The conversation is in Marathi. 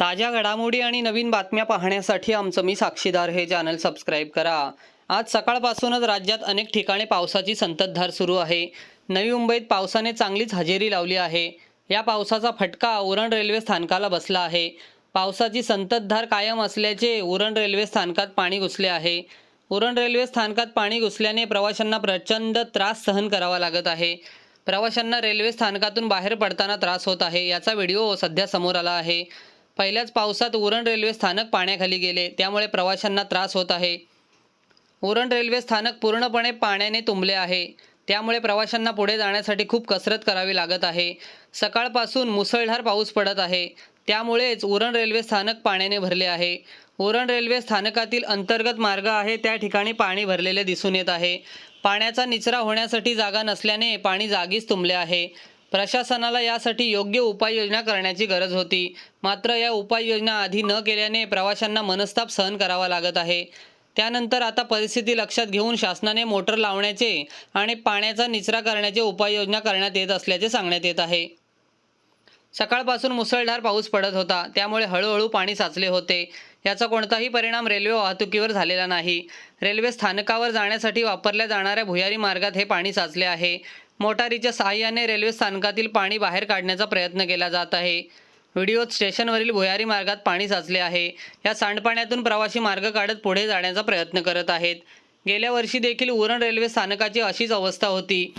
ताज्या घडामोडी आणि नवीन बातम्या पाहण्यासाठी आमचं मी साक्षीदार हे चॅनल सबस्क्राईब करा. आज सकाळपासूनच राज्यात अनेक ठिकाणी पावसाची संततधार सुरू आहे. नवी मुंबईत पावसाने चांगलीच हजेरी लावली आहे. या पावसाचा फटका उरण रेल्वे स्थानकाला बसला आहे. पावसाची संततधार कायम असल्याचे उरण रेल्वे स्थानकात पाणी घुसले आहे. उरण रेल्वे स्थानकात पाणी घुसल्याने प्रवाशांना प्रचंड त्रास सहन करावा लागत आहे. प्रवाशांना रेल्वे स्थानकातून बाहेर पडताना त्रास होत आहे. याचा व्हिडिओ सध्या समोर आला आहे. पहिल्याच पावसात उरण रेल्वे स्थानक पाण्याखाली गेले. त्यामुळे प्रवाशांना त्रास होत आहे. उरण रेल्वे स्थानक पूर्णपणे पाण्याने तुंबले आहे. त्यामुळे प्रवाशांना पुढे जाण्यासाठी खूप कसरत करावी लागत आहे. सकाळपासून मुसळधार पाऊस पडत आहे. त्यामुळेच उरण रेल्वे स्थानक पाण्याने भरले आहे. उरण रेल्वे स्थानकातील अंतर्गत मार्ग आहे. त्या ठिकाणी पाणी भरलेले दिसून येत आहे. पाण्याचा निचरा होण्यासाठी जागा नसल्याने पाणी जागीच तुंबले आहे. प्रशासनाला यासाठी योग्य उपाययोजना करण्याची गरज होती. मात्र या उपाययोजना आधी न केल्याने प्रवाशांना मनस्ताप सहन करावा लागत आहे. त्यानंतर आता परिस्थिती लक्षात घेऊन शासनाने मोटर लावण्याचे आणि पाण्याचा निचरा करण्याचे उपाययोजना करण्यात येत असल्याचे सांगण्यात येत आहे. सकाळपासून मुसळधार पाऊस पडत होता. त्यामुळे हळूहळू पाणी साचले होते. याचा कोणताही परिणाम रेल्वे वाहतुकीवर झालेला नाही. रेल्वे स्थानकावर जाण्यासाठी वापरल्या जाणाऱ्या भुयारी मार्गात हे पाणी साचले आहे. मोटारीच्या सहाय्याने रेल्वे स्थानकातील पाणी बाहेर काढण्याचा प्रयत्न केला जात आहे. व्हिडिओत स्टेशनवरील भुयारी मार्गात पाणी साचले आहे. या सांडपाण्यातून प्रवासी मार्ग काढत पुढे जाण्याचा प्रयत्न करत आहेत. गेल्या वर्षी देखील उरण रेल्वे स्थानकाची अशीच अवस्था होती.